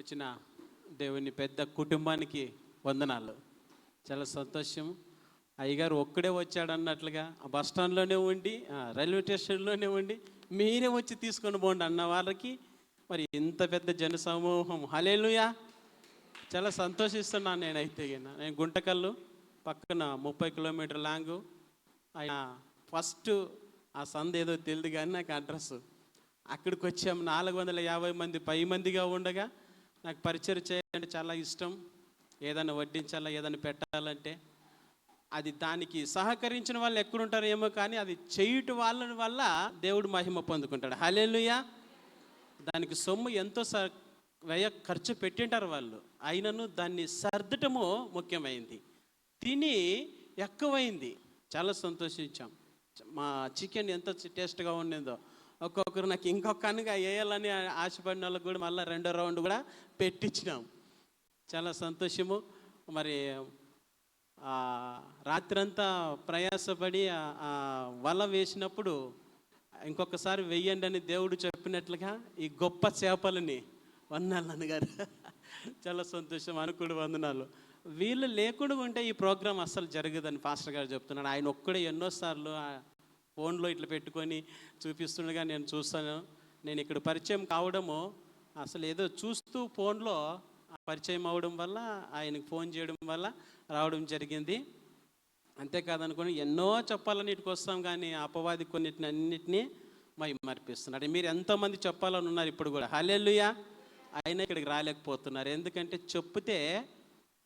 వచ్చిన దేవుని పెద్ద కుటుంబానికి వందనాలు. చాలా సంతోషం. అయ్యగారు ఒక్కడే వచ్చాడు అన్నట్లుగా బస్ స్టాండ్లోనే ఉండి ఆ, రైల్వే స్టేషన్లోనే ఉండి మీరే వచ్చి తీసుకొని పోండి అన్న వాళ్ళకి. మరి ఇంత పెద్ద జన సమూహం హలేలుయా చాలా సంతోషిస్తున్నాను నేనైతే నేను గుంటకల్లు పక్కన ముప్పై కిలోమీటర్ లాంగ్. ఆయన ఫస్ట్ ఆ సంద ఏదో తెలియదు కానీ నాకు అడ్రస్ అక్కడికి వచ్చాము నాలుగు వందల యాభై మంది పై మందిగా ఉండగా నాకు పరిచయం చేయాలంటే చాలా ఇష్టం. ఏదైనా వడ్డించాలా ఏదైనా పెట్టాలంటే అది దానికి సహకరించిన వాళ్ళు ఎక్కడుంటారో ఏమో కానీ అది చేయుట వాళ్ళ వల్ల దేవుడు మహిమ పొందుకుంటాడు. హలేలుయా దానికి సొమ్ము ఎంతో స వ్యయ ఖర్చు పెట్టింటారు వాళ్ళు. అయినను దాన్ని సర్దటము ముఖ్యమైంది. తిని ఎక్కువైంది. చాలా సంతోషించాం. మా చికెన్ ఎంత టేస్ట్గా ఉండిందో. ఒక్కొక్కరు నాకు ఇంకొక అనుగా వేయాలని ఆశపడిన వాళ్ళకి కూడా మళ్ళీ రెండో రౌండ్ కూడా పెట్టించినాం. చాలా సంతోషము. మరి రాత్రంతా ప్రయాసపడి వల వేసినప్పుడు ఇంకొకసారి వెయ్యండి అని దేవుడు చెప్పినట్లుగా ఈ గొప్ప చేపలని వందనాలు అన్నగారు చాలా సంతోషం అనుకుడు వందనాలు. వీళ్ళు లేకుండా ఉంటే ఈ ప్రోగ్రాం అస్సలు జరగదని పాస్టర్ గారు చెప్తున్నాడు. ఆయన ఒక్కడే ఎన్నోసార్లు ఫోన్లో ఇట్లా పెట్టుకొని చూపిస్తుండగా నేను చూస్తాను. నేను ఇక్కడ పరిచయం కావడము అసలు ఏదో చూస్తూ ఫోన్లో పరిచయం అవ్వడం వల్ల ఆయనకు ఫోన్ చేయడం వల్ల రావడం జరిగింది. అంతేకాదనుకోని ఎన్నో చెప్పాలన్నిటికి వస్తాం కానీ అపవాది కొన్నిటిని అన్నిటినీ మై మర్పిస్తున్నాడు మీరు ఎంతోమంది చెప్పాలని ఉన్నారు ఇప్పుడు కూడా. హలెల్లుయా! ఆయన ఇక్కడికి రాలేకపోతున్నారు. ఎందుకంటే చెప్తే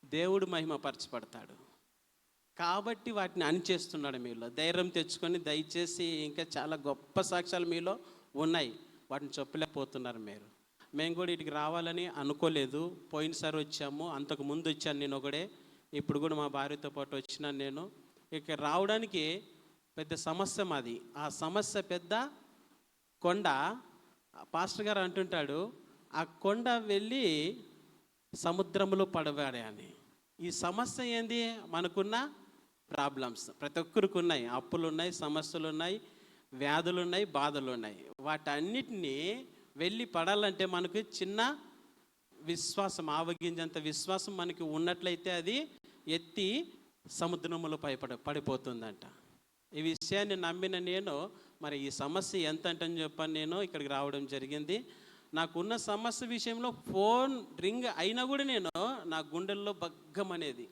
దేవుడు మహిమ పరచబడతాడు కాబట్టి వాటిని అణిచేస్తున్నాడు మీలో. ధైర్యం తెచ్చుకొని దయచేసి ఇంకా చాలా గొప్ప సాక్ష్యాలు మీలో ఉన్నాయి. వాటిని చెప్పలేకపోతున్నారు మీరు. మేము కూడా ఇటుకి రావాలని అనుకోలేదు. పోయినసారి వచ్చాము. అంతకు ముందు వచ్చాను నేను ఒకడే. ఇప్పుడు కూడా మా భార్యతో పాటు వచ్చినాను నేను. ఇక రావడానికి పెద్ద సమస్య మాది. ఆ సమస్య పెద్ద కొండ. పాస్టర్ గారు అంటుంటాడు ఆ కొండ వెళ్ళి సముద్రంలో పడవాడే అని. ఈ సమస్య ఏంది? మనకున్న ప్రాబ్లమ్స్. ప్రతి ఒక్కరికి ఉన్నాయి అప్పులు ఉన్నాయి సమస్యలు ఉన్నాయి వ్యాధులు ఉన్నాయి బాధలు ఉన్నాయి వాటన్నిటినీ వెళ్ళి పడాలంటే మనకు చిన్న విశ్వాసం ఆవగింజంత విశ్వాసం మనకి ఉన్నట్లయితే అది ఎత్తి సముద్రములో పైపడ పడిపోతుందంట. ఈ విషయాన్ని నమ్మిన నేను మరి ఈ సమస్య ఎంత అంటని చెప్పని నేను ఇక్కడికి రావడం జరిగింది. నాకున్న సమస్య విషయంలో ఫోన్ రింగ్ అయినా కూడా నేను నా గుండెల్లో బగ్గం అనేది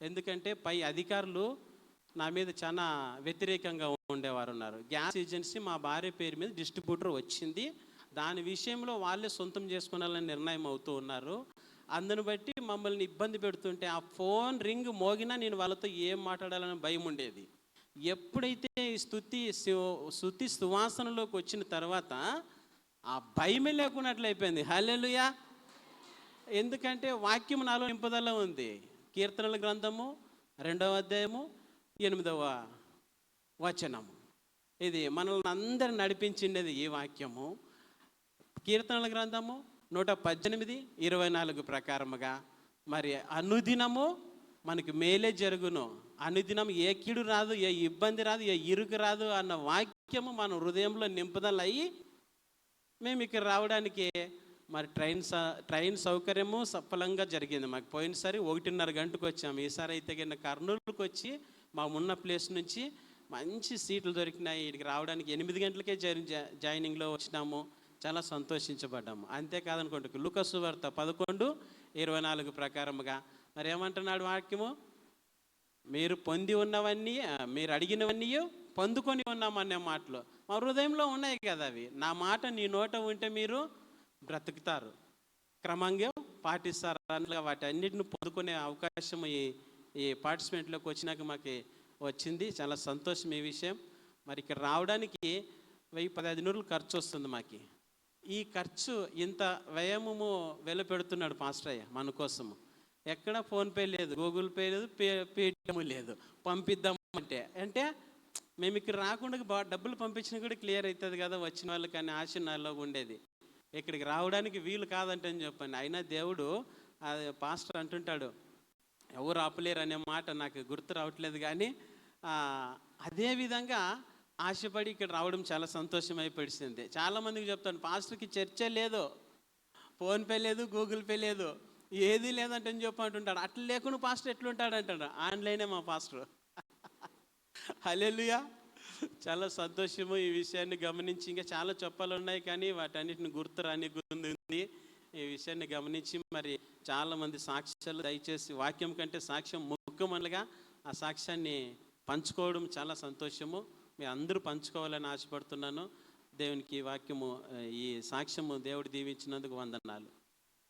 ఎందుకంటే పై అధికారులు నా మీద చాలా వ్యతిరేకంగా ఉండేవారు ఉన్నారు గ్యాస్ ఏజెన్సీ మా భార్య పేరు మీద డిస్ట్రిబ్యూటర్ వచ్చింది. దాని విషయంలో వాళ్ళే సొంతం చేసుకోవాలని నిర్ణయం అవుతూ ఉన్నారు. అందుని బట్టి మమ్మల్ని ఇబ్బంది పెడుతుంటే ఆ ఫోన్ రింగ్ మోగినా నేను వాళ్ళతో ఏం మాట్లాడాలని భయం ఉండేది. ఎప్పుడైతే ఈ స్థుతి సు- స్థుతి సువాసనలోకి వచ్చిన తర్వాత ఆ భయమే లేకున్నట్లు అయిపోయింది హల్లెలూయా! ఎందుకంటే వాక్యం నాలో నింపుదల ఉంది. కీర్తనల గ్రంథము రెండవ అధ్యాయము ఎనిమిదవ వచనము. ఇది మనల్ని అందరు నడిపించిండేది ఈ వాక్యము. కీర్తనల గ్రంథము నూట పద్దెనిమిది ఇరవై నాలుగు ప్రకారముగా మరి అనుదినము మనకి మేలే జరుగును. అనుదినం ఏ కీడు రాదు ఏ ఇబ్బంది రాదు ఏ ఇరుకు రాదు అన్న వాక్యము మన హృదయంలో నింపుదలయ్యి మేము ఇక్కడ రావడానికి మరి ట్రైన్ స- ట్రైన్ సౌకర్యము సఫలంగా జరిగింది. మాకు పోయినసారి ఒకటిన్నర గంటకు వచ్చాము. ఈసారి అయితే కింద కర్నూలుకి వచ్చి మా ఉన్న ప్లేస్ నుంచి మంచి సీట్లు దొరికినాయి. ఇక్కడికి రావడానికి ఎనిమిది గంటలకే జరి- జా- జాయినింగ్లో వచ్చినాము. చాలా సంతోషించబడ్డాము. అంతేకాదనుకోండి లుకసు వార్త పదకొండు ఇరవై నాలుగు ప్రకారముగా. మరి ఏమంటున్నాడు వాక్యము? మీరు పొంది ఉన్నవన్నీ మీరు అడిగినవన్నీ పొందుకొని ఉన్నామనే మాటలు. మా హృదయంలో ఉన్నాయి కదా అవి. నా మాట నీ నోట ఉంటే మీరు బ్రతుకుతారు. క్రమంగా పాటిస్తారు అన్నట్లుగా వాటి అన్నిటిని పొందుకునే అవకాశం ఈ ఈ పార్టిసిపెంట్లోకి వచ్చినాక మాకు వచ్చింది. చాలా సంతోషం ఈ విషయం. మరి ఇక్కడ రావడానికి వెయ్యి పదహైదు నూరులు ఖర్చు వస్తుంది మాకు. ఈ ఖర్చు ఇంత వ్యయము వెలపెడుతున్నాడు పాస్టయ్య మన కోసము. ఎక్కడ ఫోన్పే లేదు గూగుల్ పే లేదు పే పేటిఎం లేదు. పంపిద్దాం అంటే అంటే మేము ఇక్కడ రాకుండా డబ్బులు పంపించినా కూడా క్లియర్ అవుతుంది కదా వచ్చిన వాళ్ళు కానీ ఆశ నాలో ఉండేది. ఇక్కడికి రావడానికి వీలు కాదంటే అని చెప్పండి. అయినా దేవుడు అది పాస్టర్ అంటుంటాడు ఎవరు ఆపలేరు అనే మాట నాకు గుర్తు రావట్లేదు కానీ అదే విధంగా ఆశపడి ఇక్కడ రావడం చాలా సంతోషం అయిపడిసింది చాలామందికి చెప్తాను పాస్టర్కి చర్చే లేదు ఫోన్పే లేదు గూగుల్ పే లేదు ఏది లేదంటే అని చెప్పి అంటుంటాడు. అట్లా లేకుండా పాస్టర్ ఎట్లుంటాడు అంటాడు ఆన్లైనే మా పాస్టర్. హల్లెలూయా. చాలా సంతోషము ఈ విషయాన్ని గమనించి. ఇంకా చాలా చెప్పాలు ఉన్నాయి కానీ వాటన్నిటిని గుర్తు రాని ఉంది ఈ విషయాన్ని గమనించి మరి చాలా మంది సాక్ష్యాలు దయచేసి వాక్యం కంటే సాక్ష్యం ముఖ్యమనగా ఆ సాక్ష్యాన్ని పంచుకోవడం చాలా సంతోషము. మీ అందరూ పంచుకోవాలని ఆశపడుతున్నాను. దేవునికి ఈ వాక్యము ఈ సాక్ష్యము దేవుడు దీవించినందుకు వందనాలు.